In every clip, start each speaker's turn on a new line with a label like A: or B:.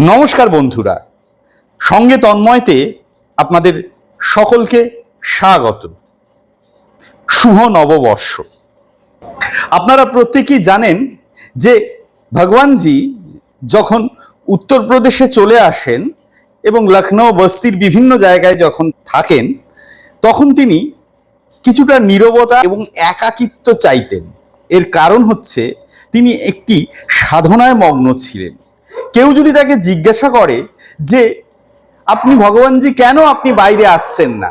A: নমস্কার বন্ধুরা। সঙ্গে তন্ময়তে আপনাদের সকলকে স্বাগত। শুভ নববর্ষ। আপনারা প্রত্যেকেই জানেন যে ভগবানজি যখন উত্তরপ্রদেশে চলে আসেন এবং লখনৌ বস্তির বিভিন্ন জায়গায় যখন থাকেন, তখন তিনি কিছুটা নীরবতা এবং একাকিত্ব চাইতেন। এর কারণ হচ্ছে তিনি একটি সাধনায় মগ্ন ছিলেন। কেউ যদি তাকে জিজ্ঞাসা করে যে, আপনি ভগবানজি, কেন আপনি বাইরে আসছেন না?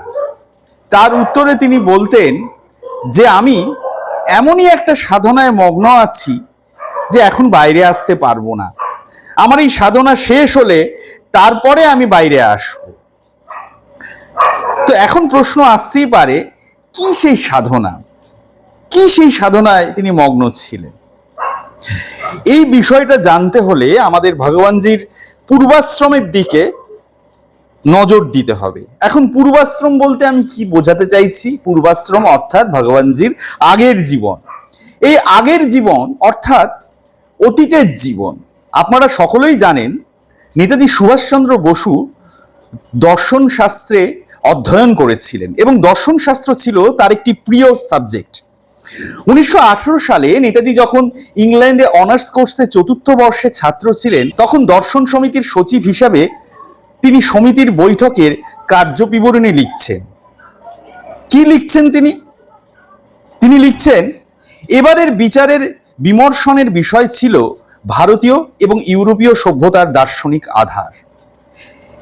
A: তার উত্তরে তিনি বলতেন যে, আমি এমনই একটা সাধনায় মগ্ন আছি যে এখন বাইরে আসতে পারব না। আমার এই সাধনা শেষ হলে তারপরে আমি বাইরে আসব। তো এখন প্রশ্ন আসতেই পারে, কি সেই সাধনা? কি সেই সাধনায় তিনি মগ্ন ছিলেন? এই বিষয়টা জানতে হলে আমাদের ভগবানজির পূর্বাশ্রমের দিকে নজর দিতে হবে। এখন পূর্বাশ্রম বলতে আমি কি বোঝাতে চাইছি? পূর্বাশ্রম অর্থাৎ ভগবানজির আগের জীবন। এই আগের জীবন অর্থাৎ অতীতের জীবন। আপনারা সকলেই জানেন, নেতাজি সুভাষচন্দ্র বসু দর্শন শাস্ত্রে অধ্যয়ন করেছিলেন এবং দর্শন শাস্ত্র ছিল তার একটি প্রিয় সাবজেক্ট। উনিশশো আঠারো সালে নেতাজি যখন ইংল্যান্ডে অনার্স কোর্সে চতুর্থ বর্ষে ছাত্র ছিলেন, তখন দর্শন সমিতির সচিব হিসাবে তিনি সমিতির বৈঠকের কার্যবিবরণী লিখছেন। কি লিখছেন তিনি? তিনি লিখছেন, এবারের বিচারের বিমর্শনের বিষয় ছিল ভারতীয় এবং ইউরোপীয় সভ্যতার দার্শনিক আধার।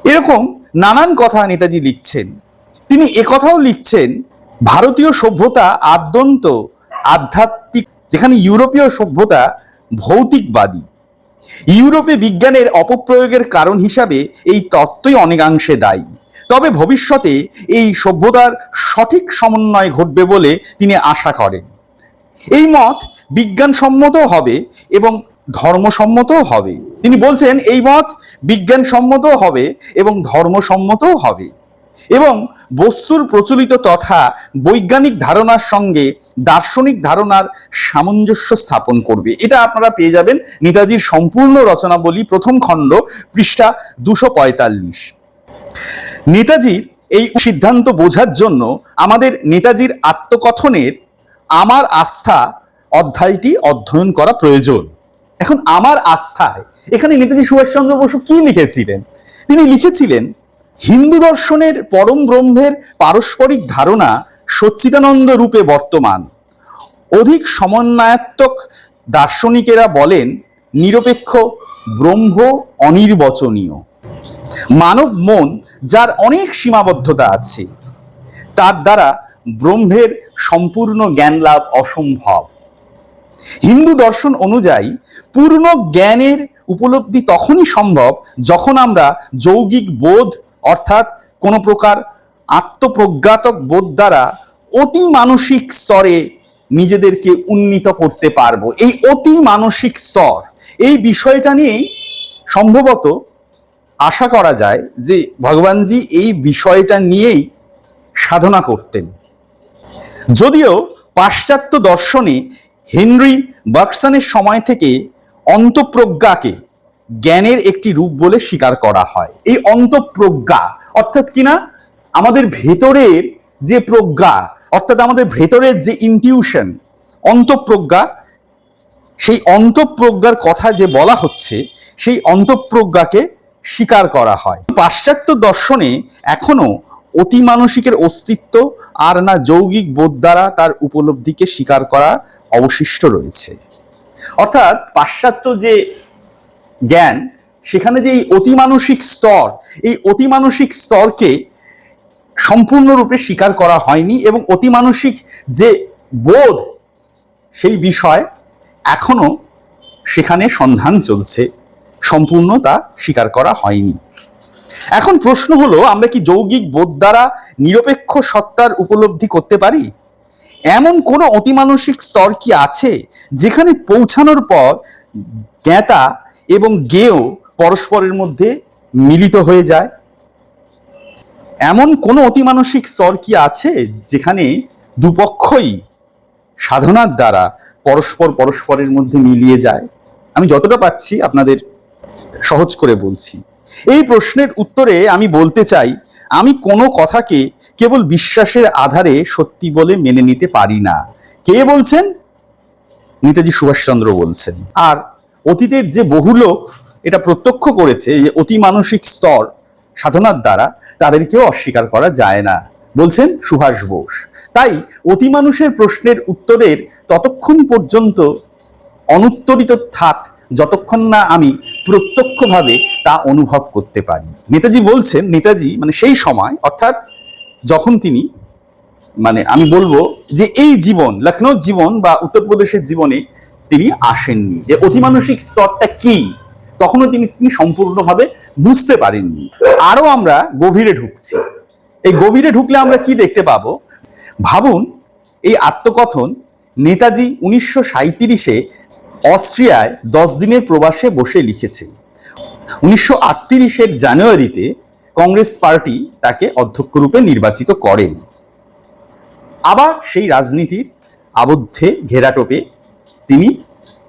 A: এরকম নানান কথা নেতাজি লিখছেন। তিনি একথাও লিখছেন, ভারতীয় সভ্যতা আদ্যন্ত আধ্যাত্মিক, যেখানে ইউরোপীয় সভ্যতা ভৌতিকবাদী। ইউরোপে বিজ্ঞানের অপপ্রয়োগের কারণ হিসাবে এই তত্ত্বই অনেকাংশে দায়ী। তবে ভবিষ্যতে এই সভ্যতার সঠিক সমন্বয় ঘটবে বলে তিনি আশা করেন। এই মত বিজ্ঞানসম্মত হবে এবং ধর্মসম্মতও হবে। তিনি বলছেন, এই মত বিজ্ঞানসম্মত হবে এবং ধর্মসম্মতও হবে। এবং বস্তুর প্রচলিত তথা বৈজ্ঞানিক ধারণার সঙ্গে দার্শনিক ধারণার সামঞ্জস্য স্থাপন করবে। এটা আপনারা পেয়ে যাবেন নেতাজির সম্পূর্ণ রচনাবলী, প্রথম খণ্ড, পৃষ্ঠা দুশো পঁয়তাল্লিশ। নেতাজির এই সিদ্ধান্ত বোঝার জন্য আমাদের নেতাজির আত্মকথনের আমার আস্থা অধ্যায়টি অধ্যয়ন করা প্রয়োজন। এখন আমার আস্থায় এখানে নেতাজি সুভাষচন্দ্র বসু কি লিখেছিলেন? তিনি লিখেছিলেন হিন্দু দর্শনের পরম ব্রহ্মের পারস্পরিক ধারণা সচ্চিদানন্দ রূপে বর্তমান। অধিক সমন্বয়াত্মক দার্শনিকেরা বলেন, নিরপেক্ষ, ব্রহ্ম, অনির্বচনীয়। মানব মন যার অনেক সীমাবদ্ধতা আছে, তার দ্বারা ব্রহ্মের সম্পূর্ণ জ্ঞান লাভ অসম্ভব। হিন্দু দর্শন অনুযায়ী, পূর্ণ জ্ঞানের উপলব্ধি তখনই সম্ভব যখন আমরা যৌগিক বোধ অর্থাৎ কোনো প্রকার আত্মপ্রজ্ঞাতক বোধ দ্বারা অতি মানসিক স্তরে নিজেদেরকে উন্নীত করতে পারব। এই অতি মানসিক স্তর, এই বিষয়টা নিয়েই সম্ভবত আশা করা যায় যে ভগবানজি এই বিষয়টা নিয়েই সাধনা করতেন। যদিও পাশ্চাত্য দর্শনে হেনরি বার্কসনের সময় থেকে অন্তঃপ্রজ্ঞাকে জ্ঞানের একটি রূপ বলে স্বীকার করা হয়। এই অন্তঃপ্রজ্ঞা, অর্থাৎ কিনা আমাদের ভেতরের যে প্রজ্ঞা, অর্থাৎ আমাদের ভেতরের যে ইনটিউশন অন্তঃপ্রজ্ঞা, সেই অন্তঃপ্রজ্ঞার কথা যে বলা হচ্ছে, সেই অন্তঃপ্রজ্ঞাকে স্বীকার করা হয়। পাশ্চাত্য দর্শনে এখনও অতিমানসিকের অস্তিত্ব আর না যৌগিক বোধ দ্বারা তার উপলব্ধিকে স্বীকার করা অবশিষ্ট রয়েছে। অর্থাৎ পাশ্চাত্য যে জ্ঞান, সেখানে যে এই অতিমানসিক স্তর, এই অতিমানসিক স্তরকে সম্পূর্ণরূপে স্বীকার করা হয়নি এবং অতিমানসিক যে বোধ সেই বিষয় এখনও সেখানে সন্ধান চলছে। সম্পূর্ণ তা স্বীকার করা হয়নি। এখন প্রশ্ন হলো, আমরা কি যৌগিক বোধ দ্বারা নিরপেক্ষ সত্তার উপলব্ধি করতে পারি? এমন কোনো অতিমানসিক স্তর কি আছে যেখানে পৌঁছানোর পর জ্ঞাতা এবং জ্ঞেয় পরস্পরের মধ্যে মিলিত হয়ে যায়। এমন কোনো অতিমানসিক স্তর কি আছে যেখানে দুপক্ষই সাধনার দ্বারা পরস্পর পরস্পরের মধ্যে মিলিয়ে যায়? আমি যতটা পাচ্ছি আপনাদের সহজ করে বলছি। এই প্রশ্নের উত্তরে আমি বলতে চাই, আমি কোনো কথাকে কেবল বিশ্বাসের আধারে সত্যি বলে মেনে নিতে পারি না। কে বলছেন? নেতাজি সুভাষচন্দ্র বলছেন। আর অতীতের যে বহু লোক এটা প্রত্যক্ষ করেছে যে অতি মানসিক স্তর সাধনার দ্বারা তাদেরকেও অস্বীকার করা যায় না। বলছেন সুভাষ বোস। তাই অতি মানুষের প্রশ্নের উত্তরের ততক্ষণ পর্যন্ত অনুত্তরিত থাক যতক্ষণ না আমি প্রত্যক্ষভাবে তা অনুভব করতে পারি। নেতাজি বলছেন, নেতাজি মানে সেই সময়, অর্থাৎ যখন তিনি মানে আমি বলব যে এই জীবন লখনৌ জীবন বা উত্তরপ্রদেশের জীবনে তিনি আসেননি। যে অতিমানসিক স্তরটা কি, তখনও তিনি তিনি সম্পূর্ণভাবে বুঝতে পারেননি। আরও আমরা গভীরে ঢুকছি। এই গভীরে ঢুকলে আমরা কি দেখতে পাবো? ভাবুন, এই আত্মকথন নেতাজি উনিশশো সাঁত্রিশে অস্ট্রিয়ায় দশ দিনের প্রবাসে বসে লিখেছেন উনিশশো আটত্রিশের জানুয়ারিতে কংগ্রেস পার্টি তাকে অধ্যক্ষ রূপে নির্বাচিত করেন। আবার সেই রাজনীতির আবদ্ধে ঘেরাটোপে তিনি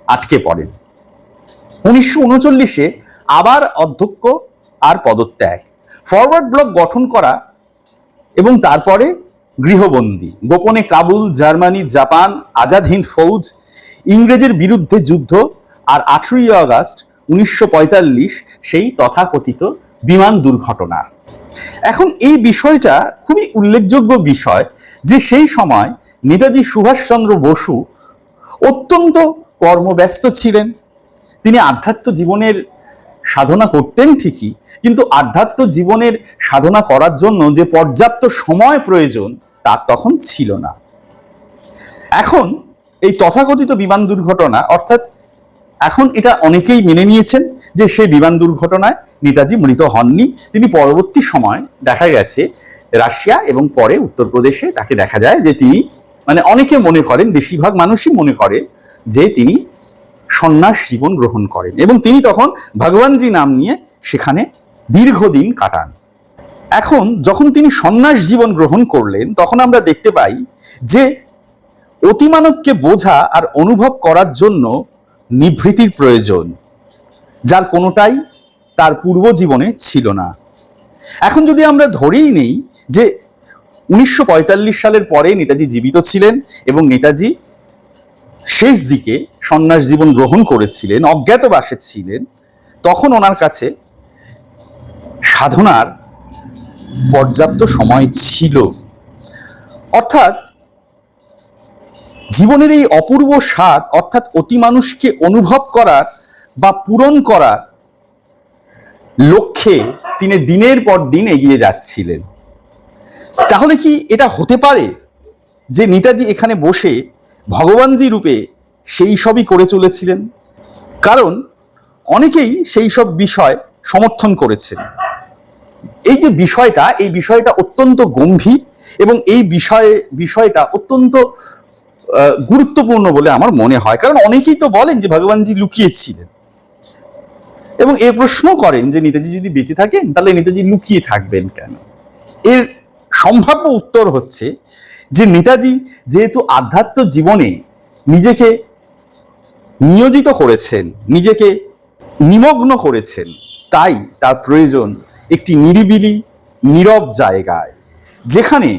A: আটকে পড়েন। উনিশশো উনচল্লিশে আবার অধ্যক্ষ আর পদত্যাগ। ফরওয়ার্ড ব্লক গঠন করা এবং তারপরে গৃহবন্দী। গোপনে কাবুল, জার্মানি, জাপান, আজাদ হিন্দ ফৌজ, ইংরেজের বিরুদ্ধে যুদ্ধ আর আঠেরোই আগস্ট উনিশশো পঁয়তাল্লিশ সেই তথাকথিত বিমান দুর্ঘটনা। এখন এই বিষয়টা খুবই উল্লেখযোগ্য বিষয় যে সেই সময় নেতাজি সুভাষচন্দ্র বসু অত্যন্ত কর্মব্যস্ত ছিলেন। তিনি আধ্যাত্ম জীবনের সাধনা করতেন ঠিকই, কিন্তু আধ্যাত্ম জীবনের সাধনা করার জন্য যে পর্যাপ্ত সময় প্রয়োজন তার তখন ছিল না। এখন এই তথাকথিত বিমান দুর্ঘটনা, অর্থাৎ এখন এটা অনেকেই মেনে নিয়েছেন যে সেই বিমান দুর্ঘটনায় নেতাজি মৃত হননি। তিনি পরবর্তী সময় দেখা গেছে রাশিয়া এবং পরে উত্তরপ্রদেশে তাকে দেখা যায় যে তিনি মানে অনেকে মনে করেন, বেশিরভাগ মানুষই মনে করে যে তিনি সন্ন্যাস জীবন গ্রহণ করেন এবং তিনি তখন ভগবানজি নাম নিয়ে সেখানে দীর্ঘদিন কাটান। এখন যখন তিনি সন্ন্যাস জীবন গ্রহণ করলেন, তখন আমরা দেখতে পাই যে অতিমানবকে বোঝা আর অনুভব করার জন্য নিভৃতির প্রয়োজন, যার কোনোটাই তার পূর্ব জীবনে ছিল না। এখন যদি আমরা ধরেই নেই যে উনিশশো পঁয়তাল্লিশ সালের পরে নেতাজি জীবিত ছিলেন এবং নেতাজি শেষ দিকে সন্ন্যাস জীবন গ্রহণ করেছিলেন অজ্ঞাতবাসে ছিলেন। তখন ওনার কাছে সাধনার পর্যাপ্ত সময় ছিল। অর্থাৎ জীবনের এই অপূর্ব স্বাদ, অর্থাৎ অতি মানুষকে অনুভব করার বা পূরণ করার লক্ষ্যে তিনি দিনের পর দিন এগিয়ে যাচ্ছিলেন। তাহলে কি এটা হতে পারে যে নেতাজি এখানে বসে ভগবানজি রূপে সেই সবই করে চলেছিলেন? কারণ অনেকেই সেই সব বিষয় সমর্থন করেছেন এই যে বিষয়টা, এই বিষয়টা অত্যন্ত গম্ভীর এবং এই বিষয়ে, বিষয়টা অত্যন্ত গুরুত্বপূর্ণ বলে আমার মনে হয়। কারণ অনেকেই তো বলেন যে ভগবানজি লুকিয়েছিলেন। এবং এ প্রশ্ন করেন যে নেতাজি যদি বেঁচে থাকেন, তাহলে নেতাজি লুকিয়ে থাকবেন কেন? এর সম্ভাব্য উত্তর হচ্ছে যে নেতাজি যেহেতু আধ্যাত্ম জীবনে নিজেকে নিয়োজিত করেছেন, নিজেকে নিমগ্ন করেছেন, তাই তার প্রয়োজন একটি নিরিবিলি, নীরব জায়গায়, যেখানে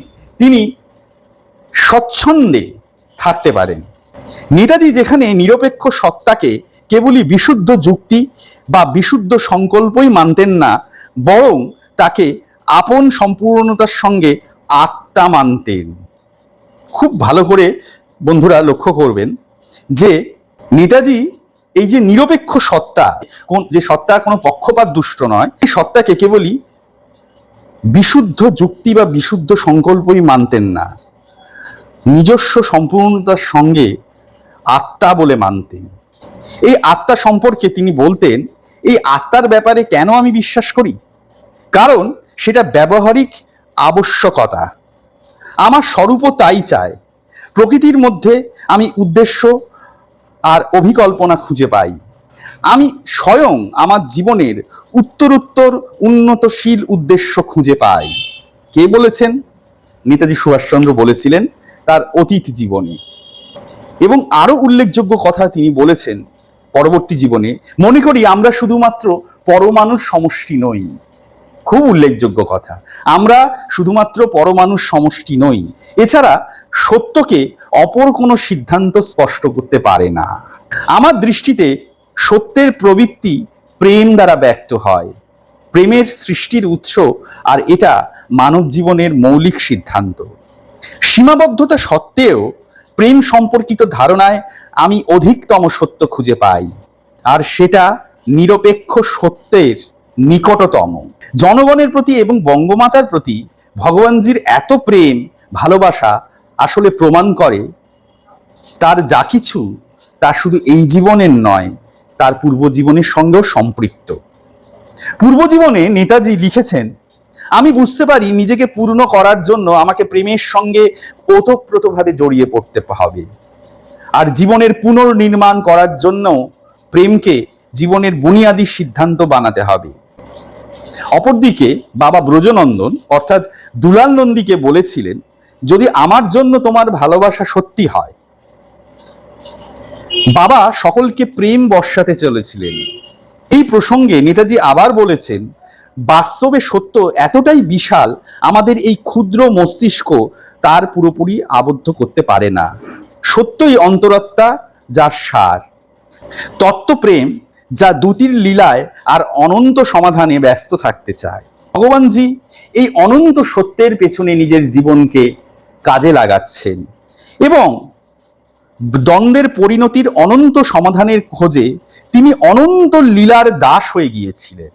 A: তিনি স্বচ্ছন্দে থাকতে পারেন। নেতাজি যেখানে নিরপেক্ষ সত্তাকে কেবলই বিশুদ্ধ যুক্তি বা বিশুদ্ধ সংকল্পই মানতেন না, বরং তাকে আপন সম্পূর্ণতার সঙ্গে আত্মা মানতেন। খুব ভালো করে বন্ধুরা লক্ষ্য করবেন যে নেতাজি এই যে নিরপেক্ষ সত্তা, কোন যে সত্তা কোনো পক্ষপাত দুষ্ট নয়, এই সত্তাকে কেবলই বিশুদ্ধ যুক্তি বা বিশুদ্ধ সংকল্পই মানতেন না। নিজস্ব সম্পূর্ণতার সঙ্গে আত্মা বলে মানতেন। এই আত্মা সম্পর্কে তিনি বলতেন, এই আত্মার ব্যাপারে কেন আমি বিশ্বাস করি? কারণ সেটা ব্যবহারিক আবশ্যকতা। আমার স্বরূপও তাই চায়। প্রকৃতির মধ্যে আমি উদ্দেশ্য আর অভিকল্পনা খুঁজে পাই। আমি স্বয়ং আমার জীবনের উত্তরোত্তর উন্নতশীল উদ্দেশ্য খুঁজে পাই। কে বলেছেন? নেতাজি সুভাষচন্দ্র বলেছিলেন, তার অতীত জীবনে। এবং আরও উল্লেখযোগ্য কথা তিনি বলেছেন, পরবর্তী জীবনে। মনে করি আমরা শুধুমাত্র পরমাণুর সমষ্টি নই। খুব উল্লেখযোগ্য কথা। আমরা শুধুমাত্র পরমাণুর সমষ্টি নই, এছাড়া সত্যকে অপর কোনো সিদ্ধান্ত স্পষ্ট করতে পারে না। আমার দৃষ্টিতে সত্যের প্রবৃত্তি প্রেম দ্বারা ব্যক্ত হয়। প্রেমের সৃষ্টির উৎস আর এটা মানব জীবনের মৌলিক সিদ্ধান্ত। সীমাবদ্ধতা সত্ত্বেও প্রেম সম্পর্কিত ধারণায় আমি অধিকতম সত্য খুঁজে পাই। আর সেটা নিরপেক্ষ সত্যের নিকটতম। জনগণের প্রতি এবং বঙ্গমাতার প্রতি ভগবানজির এত প্রেম, ভালোবাসা আসলে প্রমাণ করে তার যা কিছু তা শুধু এই জীবনের নয়, তার পূর্ব জীবনের সঙ্গেও সম্পৃক্ত। পূর্ব জীবনে নেতাজি লিখেছেন, আমি বুঝতে পারি নিজেকে পূর্ণ করার জন্য আমাকে প্রেমের সঙ্গে ওতপ্রোতভাবে জড়িয়ে পড়তে হবে। আর জীবনের পুনর্নির্মাণ করার জন্য প্রেমকে জীবনের বুনিয়াদী সিদ্ধান্ত বানাতে হবে। অপরদিকে বাবা ব্রজনন্দন, অর্থাৎ দুলাল নন্দীকে বলেছিলেন, যদি আমার জন্য তোমার ভালোবাসা সত্যি হয়। বাবা সকলকে প্রেম বর্ষাতে চলেছিলেন। এই প্রসঙ্গে নেতাজি আবার বলেছেন, বাস্তবে সত্য এতটাই বিশাল, আমাদের এই ক্ষুদ্র মস্তিষ্ক তার পুরোপুরি আবদ্ধ করতে পারে না। সত্যই অন্তরাত্মা যার সার। তত্ত্বপ্রেম যা দুটির লীলায় আর অনন্ত সমাধানে ব্যস্ত থাকতে চায়। ভগবানজি এই অনন্ত সত্যের পেছনে নিজের জীবনকে কাজে লাগাচ্ছেন এবং দ্বন্দ্বের পরিণতির অনন্ত সমাধানের খোঁজে তিনি অনন্ত লীলার দাস হয়ে গিয়েছিলেন।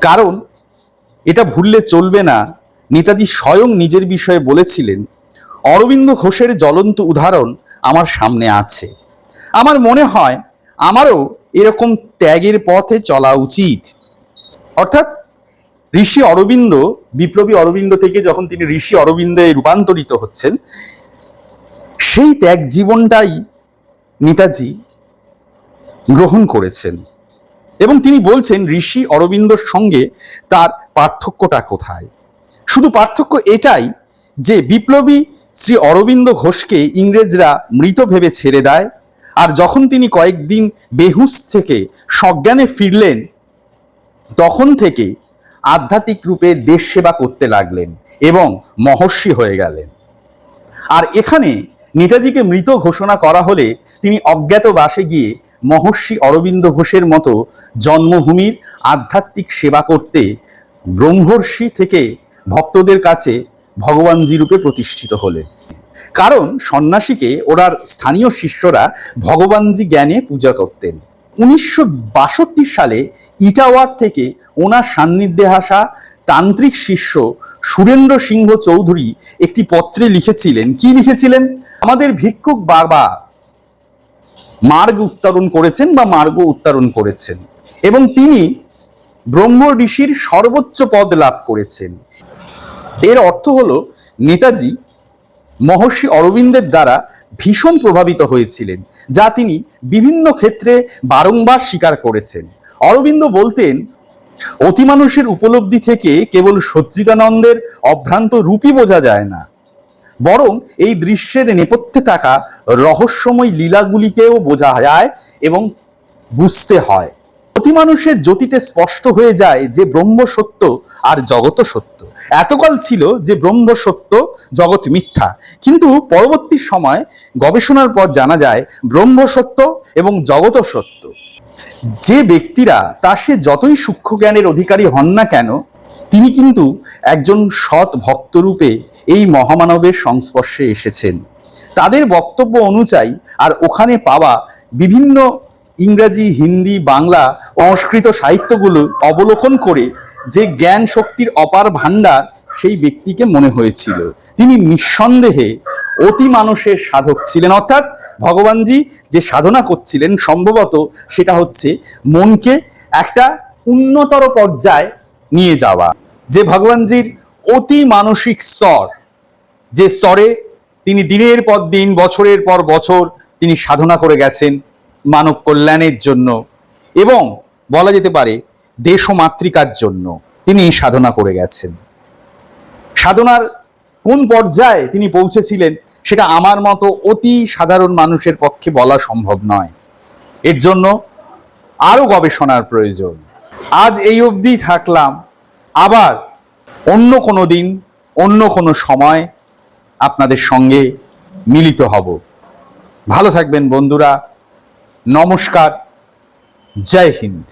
A: কারণ এটা ভুললে চলবে না। নেতাজি স্বয়ং নিজের বিষয়ে বলেছিলেন, অরবিন্দ ঘোষের জ্বলন্ত উদাহরণ আমার সামনে আছে। আমার মনে হয় আমারও এরকম ত্যাগের পথে চলা উচিত। অর্থাৎ ঋষি অরবিন্দ, বিপ্লবী অরবিন্দ থেকে যখন তিনি ঋষি অরবিন্দে রূপান্তরিত হচ্ছেন, সেই ত্যাগ জীবনটাই নেতাজি গ্রহণ করেছেন। এবং তিনি বলছেন, ঋষি অরবিন্দর সঙ্গে তার পার্থক্যটা কোথায়? শুধু পার্থক্য এটাই যে বিপ্লবী শ্রী অরবিন্দ ঘোষকে ইংরেজরা মৃত ভেবে ছেড়ে দেয় আর যখন তিনি কয়েকদিন বেহুশ থেকে সজ্ঞানে ফিরলেন, তখন থেকে আধ্যাত্মিক রূপে দেশ সেবা করতে লাগলেন এবং মহর্ষি হয়ে গেলেন। আর এখানে নেতাজিকে মৃত ঘোষণা করা হলে তিনি অজ্ঞাতবাসে গিয়ে মহর্ষি অরবিন্দ ঘোষের মতো জন্মভূমির আধ্যাত্মিক সেবা করতে ব্রহ্মর্ষি থেকে ভক্তদের কাছে ভগবানজি রূপে প্রতিষ্ঠিত হলেন। কারণ সন্ন্যাসীকে ওনার স্থানীয় শিষ্যরা ভগবানজি জ্ঞানে পূজা করতেন। উনিশশো বাষট্টি সালে ইটাওয়ার থেকে ওনার সান্নিধ্যে আসা তান্ত্রিক শিষ্য সুরেন্দ্র সিংহ চৌধুরী একটি পত্রে লিখেছিলেন। কি লিখেছিলেন? আমাদের ভিক্ষুক বাবা মার্গ উত্তরণ করেছেন বা মার্গ উত্তরণ করেছেন এবং তিনি ব্রহ্ম ঋষির সর্বোচ্চ পদ লাভ করেছেন। এর অর্থ হলো, নেতাজি মহর্ষি অরবিন্দের দ্বারা ভীষণ প্রভাবিত হয়েছিলেন, যা তিনি বিভিন্ন ক্ষেত্রে বারংবার স্বীকার করেছেন। অরবিন্দ বলতেন, অতিমানুষের উপলব্ধি থেকে কেবল সচ্চিদানন্দের অভ্রান্ত রূপই বোঝা যায় না। বরং এই দৃশ্যের নেপথ্যে থাকা রহস্যময় লীলাগুলিকেও বোঝা যায় এবং বুঝতে হয়। মানুষের জ্যোতিতে স্পষ্ট হয়ে যায় যে ব্রহ্ম সত্য আর জগত সত্য। এতকাল ছিল যে ব্রহ্ম সত্য, জগৎ মিথ্যা। কিন্তু পরবর্তী সময় গবেষণার পর জানা যায়, ব্রহ্ম সত্য এবং জগত সত্য। যে ব্যক্তিরা তা সে যতই সূক্ষ্ম জ্ঞানের অধিকারী হন না কেন, তিনি কিন্তু একজন সৎ ভক্তরূপে এই মহামানবের সংস্পর্শে এসেছেন। তাদের বক্তব্য অনুযায়ী আর ওখানে পাওয়া বিভিন্ন ইংরাজি, হিন্দি, বাংলা সংস্কৃত সাহিত্যগুলো অবলোকন করে যে জ্ঞান শক্তির অপার ভাণ্ডার সেই ব্যক্তিকে মনে হয়েছিল। তিনি নিঃসন্দেহে অতি মানুষের সাধক ছিলেন। অর্থাৎ ভগবানজি যে সাধনা করছিলেন সম্ভবত সেটা হচ্ছে মনকে একটা উন্নতর পর্যায়ে নিয়ে যাওয়া। যে ভগবানজির অতি মানসিক স্তর, যে স্তরে তিনি দিনের পর দিন, বছরের পর বছর তিনি সাধনা করে গেছেন মানব কল্যাণের জন্য এবং বলা যেতে পারে দেশ ও মাতৃকার জন্য তিনি সাধনা করে গেছেন। সাধনার কোন পর্যায়ে তিনি পৌঁছেছিলেন সেটা আমার মতো অতি সাধারণ মানুষের পক্ষে বলা সম্ভব নয়। এর জন্য আরও গবেষণার প্রয়োজন। আজ এই অবধি থাকলাম। আবার অন্য কোনো দিন, অন্য কোনো সময় আপনাদের সঙ্গে মিলিত হব। ভালো থাকবেন বন্ধুরা। নমস্কার জয় হিন্দ।